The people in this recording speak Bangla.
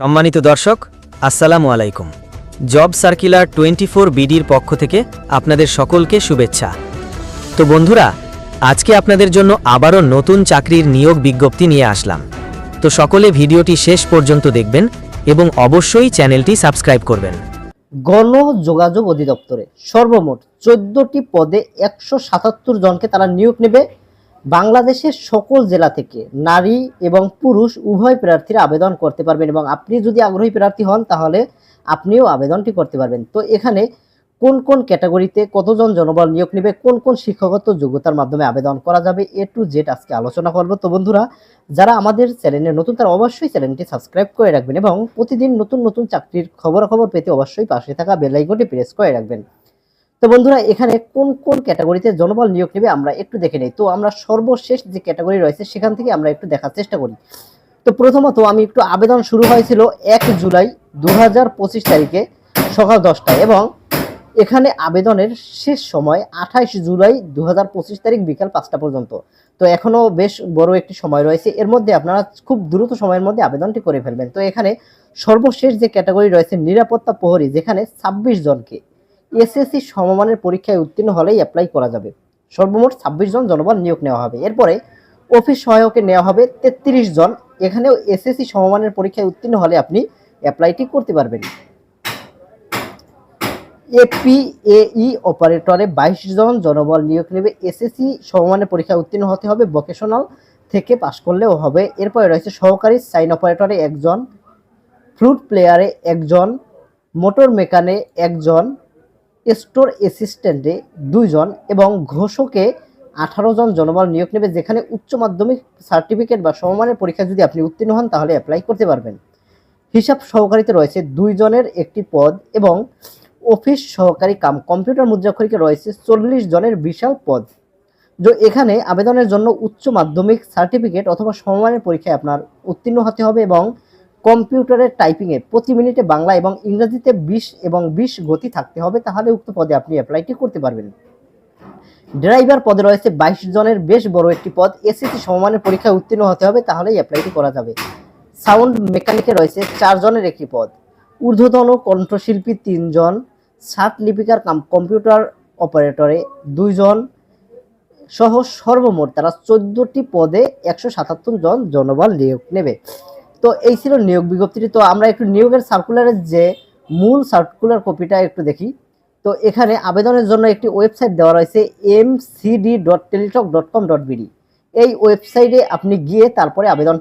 সম্মানিত দর্শক, আসসালামু আলাইকুম। জব সার্কুলার টোয়েন্টি ফোর বিডির পক্ষ থেকে আপনাদের সকলকে শুভেচ্ছা। তো বন্ধুরা, আজকে আপনাদের জন্য আবারও নতুন চাকরির নিয়োগ বিজ্ঞপ্তি নিয়ে আসলাম। তো সকলে ভিডিওটি শেষ পর্যন্ত দেখবেন এবং অবশ্যই চ্যানেলটি সাবস্ক্রাইব করবেন। গণযোগাযোগ অধিদপ্তরে সর্বমোট চোদ্দটি পদে একশো সাতাত্তর জনকে তারা নিয়োগ নেবে। বাংলাদেশের সকল জেলা থেকে নারী এবং পুরুষ উভয় প্রার্থীরা আবেদন করতে পারবেন এবং আপনি যদি আগ্রহী প্রার্থী হন, তাহলে আপনিও আবেদনটি করতে পারবেন। তো এখানে কোন কোন ক্যাটাগরিতে কতজন জনবল নিয়োগ নেবে, কোন কোন শিক্ষাগত যোগ্যতার মাধ্যমে আবেদন করা যাবে, এ টু জেড আজকে আলোচনা করব। তো বন্ধুরা, যারা আমাদের চ্যানেলে নতুন, তারা অবশ্যই চ্যানেলটি সাবস্ক্রাইব করে রাখবেন এবং প্রতিদিন নতুন নতুন চাকরির খবরাখবর পেতে অবশ্যই পাশে থাকা বেল আইকনটি প্রেস করে রাখবেন। তো বন্ধুরা, এখানে কোন কোন ক্যাটাগরিতে জনবল নিয়োগ নেবে আমরা একটু দেখে নেই। তো আমরা সর্বশেষ যে ক্যাটাগরি রয়েছে, সেখান থেকে আমরা একটু দেখার চেষ্টা করি। তো প্রথমত আমি একটু আবেদন শুরু হয়েছিল এক জুলাই দু হাজার পঁচিশ তারিখে সকাল দশটায় এবং এখানে আবেদনের শেষ সময় আঠাইশ জুলাই দু হাজার পঁচিশ তারিখ বিকাল পাঁচটা পর্যন্ত। তো এখনও বেশ বড় একটি সময় রয়েছে। এর মধ্যে আপনারা খুব দ্রুত সময়ের মধ্যে আবেদনটি করে ফেলবেন। তো এখানে সর্বশেষ যে ক্যাটাগরি রয়েছে, নিরাপত্তা প্রহরী, যেখানে ছাব্বিশ জনকে এসএসসি সমমানের পরীক্ষায় উত্তীর্ণ হলেই অ্যাপ্লাই করা যাবে। সর্বমোট ছাব্বিশ জন জনবল নিয়োগ নেওয়া হবে। এরপরে অফিস সহায়কে নেওয়া হবে তেত্রিশ জন। এখানেও এসএসসি সমমানের পরীক্ষায় উত্তীর্ণ হলে আপনি অ্যাপ্লাইটি করতে পারবেন। এপিএই অপারেটরে বাইশ জন জনবল নিয়োগ নেবে। এসএসসি সমমানের পরীক্ষায় উত্তীর্ণ হতে হবে ভোকেশনাল থেকে পাশ করলেও হবে। এরপরে রয়েছে সহকারী সাইন অপারেটরে একজন ফ্লুট প্লেয়ারে একজন মোটর মেকানে একজন স্টোর অ্যাসিস্ট্যান্টে দুইজন এবং ঘোষকে আঠারো জন জনবল নিয়োগ নেবে, যেখানে উচ্চ মাধ্যমিক সার্টিফিকেট বা সমমানের পরীক্ষা যদি আপনি উত্তীর্ণ হন, তাহলে অ্যাপ্লাই করতে পারবেন। হিসাব সহকারীতে রয়েছে দুইজনের একটি পদ এবং অফিস সহকারী কাম কম্পিউটার মুদ্রাক্ষরিকে রয়েছে চল্লিশ জনের বিশাল পদ। যে এখানে আবেদনের জন্য উচ্চ মাধ্যমিক সার্টিফিকেট অথবা সমমানের পরীক্ষায় আপনার উত্তীর্ণ হতে হবে এবং কম্পিউটারের টাইপিংয়ে প্রতি মিনিটে বাংলা এবং ইংরেজিতে বিশ এবং বিশ গতি থাকতে হবে, তাহলে উক্ত পদে আপনি অ্যাপ্লাইটি করতে পারবেন। ড্রাইভার পদে রয়েছে বাইশ জনের বেশ বড় একটি পদ, এসএসসি সমমানের পরীক্ষায় উত্তীর্ণ হতে হবে, তাহলেই অ্যাপ্লাইটি করা যাবে। সাউন্ড মেকানিকে রয়েছে চার জনের একটি পদ, ঊর্ধ্বতন কণ্ঠশিল্পী তিনজন সাত লিপিকার কাম, কম্পিউটার অপারেটরে দুইজন সহ সর্বমোট তারা চোদ্দটি পদে একশো সাতাত্তর জন জনবল নিয়োগ নেবে। তো এই ছিল নিয়োগ বিজ্ঞপ্তিটি। তো আমরা একটু নিয়োগের সার্কুলারের যে মূল সার্কুলার কপিটা একটু দেখি। তো এখানে আবেদনের জন্য একটি ওয়েবসাইট দেওয়া রয়েছে M dot Teletalk dot com dot BD এই ওয়েবসাইটে আপনি গিয়ে তারপরে আবেদন